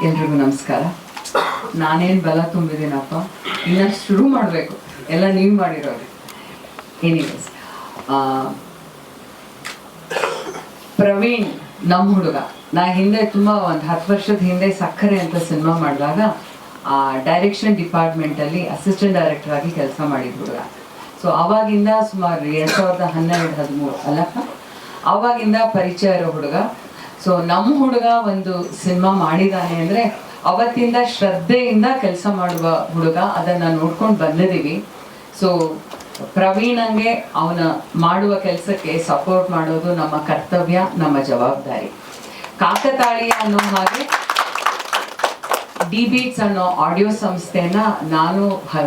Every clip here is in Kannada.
ಎಲ್ರಿಗೂ ನಮಸ್ಕಾರ. ನಾನೇನು ಬಲ ತುಂಬಿದ್ದೀನಪ್ಪ? ಇನ್ನ ಶುರು ಮಾಡಬೇಕು. ಎಲ್ಲ ನೀವು ಮಾಡಿರೋದು. ಎನಿವೇಸ್ ಪ್ರವೀಣ್ ನಮ್ಮ ಹುಡುಗ. ನಾ ಹಿಂದೆ ತುಂಬ ಒಂದು ಹತ್ತು ವರ್ಷದ ಹಿಂದೆ ಸಕ್ಕರೆ ಅಂತ ಸಿನಿಮಾ ಮಾಡಿದಾಗ, ಆ ಡೈರೆಕ್ಷನ್ ಡಿಪಾರ್ಟ್ಮೆಂಟಲ್ಲಿ ಅಸಿಸ್ಟೆಂಟ್ ಡೈರೆಕ್ಟರ್ ಆಗಿ ಕೆಲಸ ಮಾಡಿದ ಹುಡುಗ. ಸೊ ಅವಾಗಿಂದ ಸುಮಾರು ಎರಡು ಸಾವಿರದ ಹನ್ನೆರಡು ಹದಿಮೂರು, ಅಲ್ಲಪ್ಪ? ಅವಾಗಿಂದ ಪರಿಚಯ ಇರೋ ಹುಡುಗ. ಸೊ ನಮ್ಮ ಹುಡುಗ ಒಂದು ಸಿನಿಮಾ ಮಾಡಿದಾನೆ ಅಂದರೆ ಅವತ್ತಿಂದ ಶ್ರದ್ಧೆಯಿಂದ ಕೆಲಸ ಮಾಡುವ ಹುಡುಗ, ಅದನ್ನು ನೋಡ್ಕೊಂಡು ಬಂದಿದ್ದೀವಿ ಸೊ ಪ್ರವೀಣಂಗೆ ಅವನ ಮಾಡುವ ಕೆಲಸಕ್ಕೆ ಸಪೋರ್ಟ್ ಮಾಡೋದು ನಮ್ಮ ಕರ್ತವ್ಯ, ನಮ್ಮ ಜವಾಬ್ದಾರಿ. ಕಾಕತಾಳೀಯ ಅನ್ನೋ ಹಾಗೆ ಡಿ ಬೀಟ್ಸ್ ಅನ್ನೋ ಆಡಿಯೋ ಸಂಸ್ಥೆನ ನಾನು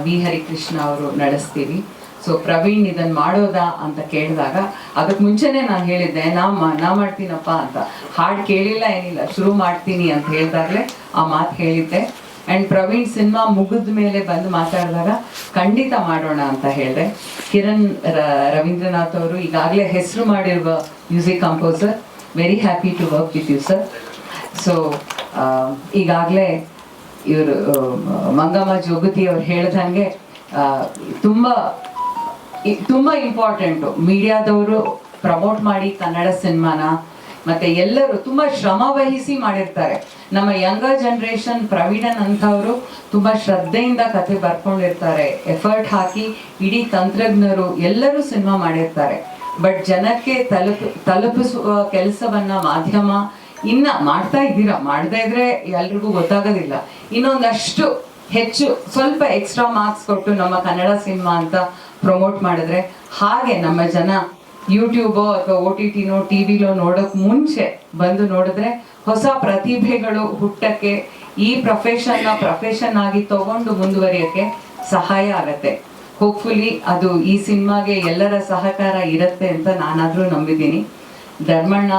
ವಿ ಹರಿಕೃಷ್ಣ ಅವರು ನಡೆಸ್ತೀವಿ. ಸೊ ಪ್ರವೀಣ್ ಇದನ್ನ ಮಾಡೋದಾ ಅಂತ ಕೇಳಿದಾಗ ಅದಕ್ಕೆ ಮುಂಚೆನೆ ನಾನು ಹೇಳಿದ್ದೆ ನಾ ನಾ ಮಾಡ್ತೀನಪ್ಪ ಅಂತ. ಹಾಡು ಕೇಳಿಲ್ಲ ಏನಿಲ್ಲ, ಶುರು ಮಾಡ್ತೀನಿ ಅಂತ ಹೇಳಿದಾಗಲೇ ಆ ಮಾತು ಹೇಳಿದ್ದೆ. ಅಂಡ್ ಪ್ರವೀಣ್ ಸಿನಿಮಾ ಮುಗಿದ ಮೇಲೆ ಬಂದು ಮಾತಾಡಿದಾಗ, ಖಂಡಿತ ಮಾಡೋಣ ಅಂತ ಹೇಳಿದೆ. ಕಿರಣ್ ರವೀಂದ್ರನಾಥ್ ಅವರು ಈಗಾಗಲೇ ಹೆಸರು ಮಾಡಿರುವ music composer very happy to work with you sir so ಈಗಾಗಲೇ ಇವರು ಮಂಗಮ್ಮ ಜೋಗತಿ ಅವ್ರು ಹೇಳ್ದಂಗೆ ತುಂಬ ತುಂಬ ಇಂಪಾರ್ಟೆಂಟು ಮೀಡಿಯಾದವರು ಪ್ರಮೋಟ್ ಮಾಡಿ ಕನ್ನಡ ಸಿನಿಮಾನ, ಮತ್ತೆ ಎಲ್ಲರೂ ತುಂಬಾ ಶ್ರಮ ವಹಿಸಿ ಮಾಡಿರ್ತಾರೆ. ನಮ್ಮ ಯಂಗರ್ ಜನರೇಷನ್ ಪ್ರವೀಣನ್ ಅಂತವರು ತುಂಬಾ ಶ್ರದ್ಧೆಯಿಂದ ಕತೆ ಬರ್ಕೊಂಡಿರ್ತಾರೆ. ಎಫರ್ಟ್ ಹಾಕಿ ಇಡೀ ತಂತ್ರಜ್ಞರು ಎಲ್ಲರೂ ಸಿನಿಮಾ ಮಾಡಿರ್ತಾರೆ. ಬಟ್ ಜನಕ್ಕೆ ತಲುಪ, ತಲುಪಿಸುವ ಕೆಲಸವನ್ನ ಮಾಧ್ಯಮ ಇನ್ನ ಮಾಡ್ತಾ ಇದ್ದೀರಾ? ಮಾಡದೇ ಇದ್ರೆ ಎಲ್ರಿಗೂ ಗೊತ್ತಾಗೋದಿಲ್ಲ. ಇನ್ನೊಂದಷ್ಟು ಹೆಚ್ಚು ಸ್ವಲ್ಪ ಎಕ್ಸ್ಟ್ರಾ ಮಾರ್ಕ್ಸ್ ಕೊಟ್ಟು ನಮ್ಮ ಕನ್ನಡ ಸಿನಿಮಾ ಅಂತ ಪ್ರಮೋಟ್ ಮಾಡಿದ್ರೆ ಹಾಗೆ ನಮ್ಮ ಜನ ಯೂಟ್ಯೂಬೋ ಅಥವಾ ಓ ಟಿ ಟಿನೋ ಟಿ ವಿಲೋ ನೋಡೋಕ್ ಮುಂಚೆ ಬಂದು ನೋಡಿದ್ರೆ ಹೊಸ ಪ್ರತಿಭೆಗಳು ಹುಟ್ಟಕ್ಕೆ ಈ ಪ್ರೊಫೆಷನ್ನ ಪ್ರೊಫೆಷನ್ ಆಗಿ ತಗೊಂಡು ಮುಂದುವರಿಯಕ್ಕೆ ಸಹಾಯ ಆಗತ್ತೆ. ಹೋಪ್ಫುಲಿ ಅದು ಈ ಸಿನಿಮಾಗೆ ಎಲ್ಲರ ಸಹಕಾರ ಇರುತ್ತೆ ಅಂತ ನಾನಾದ್ರೂ ನಂಬಿದ್ದೀನಿ. ಧರ್ಮಣ್ಣ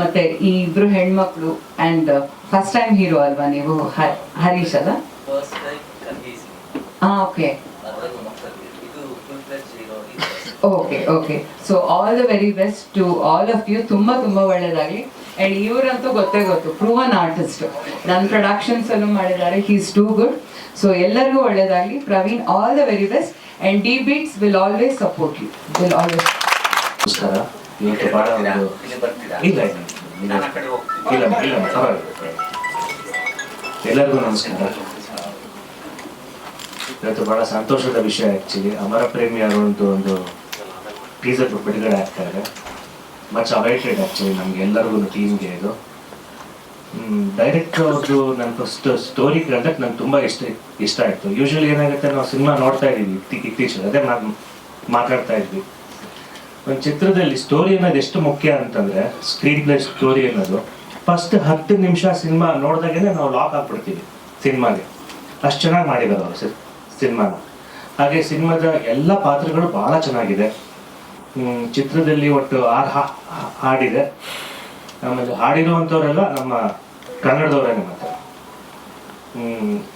ಮತ್ತೆ ಈ ಇಬ್ರು ಹೆಣ್ಮಕ್ಳು ಅಂಡ್ ಫಸ್ಟ್ ಟೈಮ್ ಹೀರೋ ಅಲ್ವಾ ನೀವು? ಹರೀಶ್ ಅಲ್ಲ? Okay okay okay so all the very best to all of you ತುಂಬ ತುಂಬ ಒಳ್ಳೇದಾಗಲಿ. ಆ್ಯಂಡ್ ಇವರಂತೂ ಗೊತ್ತೇ ಗೊತ್ತು. ಪ್ರೂವನ್ ಆರ್ಟಿಸ್ಟ್ ನನ್ನ ಪ್ರೊಡಕ್ಷನ್ಸ್ ಅಲ್ಲೂ ಮಾಡಿದ್ದಾರೆ. ಹೀಸ್ ಟೂ ಗುಡ್ ಸೊ ಎಲ್ಲರಿಗೂ ಒಳ್ಳೇದಾಗಿ Praveen all the very best and D Beats will always support you will always ನಮಸ್ಕಾರ ಇವತ್ತು ಭಾಳ ಒಂದು ಇಲ್ಲಿ ಬರ್ತೀರಾ? ಇಲ್ಲ ಇಲ್ಲ, ಇಲ್ಲ ನಾನು ಆ ಕಡೆ ಹೋಗ್ತೀನಿ ಇಲ್ಲ ಇಲ್ಲ ಪರವಾಗಿಲ್ಲ ಎಲ್ಲರಿಗೂ ನಮಸ್ಕಾರ ಇವತ್ತು ಬಹಳ ಸಂತೋಷದ ವಿಷಯ ಆ್ಯಕ್ಚುಲಿ ಅಮರ ಪ್ರೇಮಿ ಅನ್ನುವಂಥ ಒಂದು ಟೀಸರ್ ಬಿಡುಗಡೆ ಆಗ್ತಾ ಇದೆ. ಮಚ್ ಅವೈಟೆಡ್ ಆ್ಯಕ್ಚುಲಿ ನಮ್ಗೆ ಎಲ್ಲರಿಗೂ ಟೀಮ್ಗೆ ಇದು. ಡೈರೆಕ್ಟರ್ ಅವ್ರದ್ದು ನನ್ನ ಫಸ್ಟ್ ಸ್ಟೋರಿ ಕೇಳಿದಾಗ ನಂಗೆ ತುಂಬ ಇಷ್ಟ ಇಷ್ಟ ಆಯಿತು. ಯೂಶ್ವಲಿ ಏನಾಗುತ್ತೆ ನಾವು ಸಿನಿಮಾ ನೋಡ್ತಾ ಇದ್ದೀವಿ ಇತ್ತೀ, ಇತ್ತೀಚೆಗೆ. ಅದೇ ಮಾತು ಮಾತಾಡ್ತಾ ಇದ್ವಿ. ಒಂದು ಚಿತ್ರದಲ್ಲಿ ಸ್ಟೋರಿ ಅನ್ನೋದು ಎಷ್ಟು ಮುಖ್ಯ ಅಂತಂದ್ರೆ ಸ್ಕ್ರೀನ್ ಪ್ಲೇ ಸ್ಟೋರಿ ಅನ್ನೋದು. ಫಸ್ಟ್ ಹತ್ತು ನಿಮಿಷ ಸಿನಿಮಾ ನೋಡಿದಾಗೇನೆ ನಾವು ಲಾಕ್ ಆಗ್ಬಿಡ್ತೀವಿ ಸಿನಿಮಾಗೆ ಅಷ್ಟು ಚೆನ್ನಾಗಿ ಮಾಡಿದ್ದಾರೆ ಅವರು ಸಿನಿಮಾನ ಹಾಗೆ ಸಿನಿಮಾದ ಎಲ್ಲ ಪಾತ್ರಗಳು ಬಹಳ ಚೆನ್ನಾಗಿದೆ. ಚಿತ್ರದಲ್ಲಿ ಒಟ್ಟು ಆರು ಹಾಡಿದೆ. ಆಮೇಲೆ ಹಾಡಿರುವಂಥವರೆಲ್ಲ ನಮ್ಮ ಕನ್ನಡದವರೇ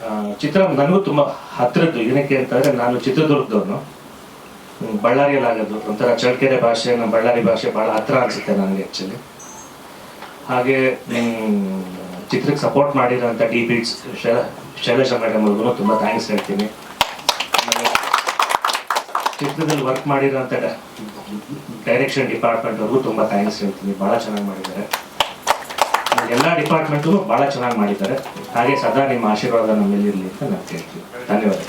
ಆ, ಚಿತ್ರ ನನಗೂ ತುಂಬ ಹತ್ತಿರದ್ದು. ಏನಕ್ಕೆ ಅಂತಂದ್ರೆ ನಾನು ಚಿತ್ರದುರ್ಗದವನು. ಬಳ್ಳಾರಿಯಲ್ಲಿ ಆಗೋದು. ಒಂಥರ ಚಳ್ಳಕೆರೆ ಭಾಷೆ ನಮ್ಮ ಬಳ್ಳಾರಿ ಭಾಷೆ ಬಹಳ ಹತ್ರ ಅನ್ಸುತ್ತೆ ನನಗೆ ಆ್ಯಕ್ಚುಲಿ ಹಾಗೆ ಚಿತ್ರಕ್ಕೆ ಸಪೋರ್ಟ್ ಮಾಡಿರೋಂಥ ಡಿ ಬೀಟ್ಸ್ ಶೈಲಜಾ ಮೇಡಮ್ ಅವ್ರಿಗೂ ತುಂಬ ಥ್ಯಾಂಕ್ಸ್ ಹೇಳ್ತೀನಿ. ಚಿತ್ರದಲ್ಲಿ ವರ್ಕ್ ಮಾಡಿರೋಂಥ ಡೈರೆಕ್ಷನ್ ಡಿಪಾರ್ಟ್ಮೆಂಟ್ ಅವ್ರಿಗೂ ತುಂಬ ಥ್ಯಾಂಕ್ಸ್ ಹೇಳ್ತೀನಿ. ಭಾಳ ಚೆನ್ನಾಗಿ ಮಾಡಿದ್ದಾರೆ. ಎಲ್ಲ ಡಿಪಾರ್ಟ್ಮೆಂಟು ಭಾಳ ಚೆನ್ನಾಗಿ ಮಾಡಿದ್ದಾರೆ. ಹಾಗೆ ಸದಾ ನಿಮ್ಮ ಆಶೀರ್ವಾದ ನಮ್ಮಲ್ಲಿ ಇರಲಿ ಅಂತ ನಾನು ಕೇಳ್ತೀನಿ. ಧನ್ಯವಾದ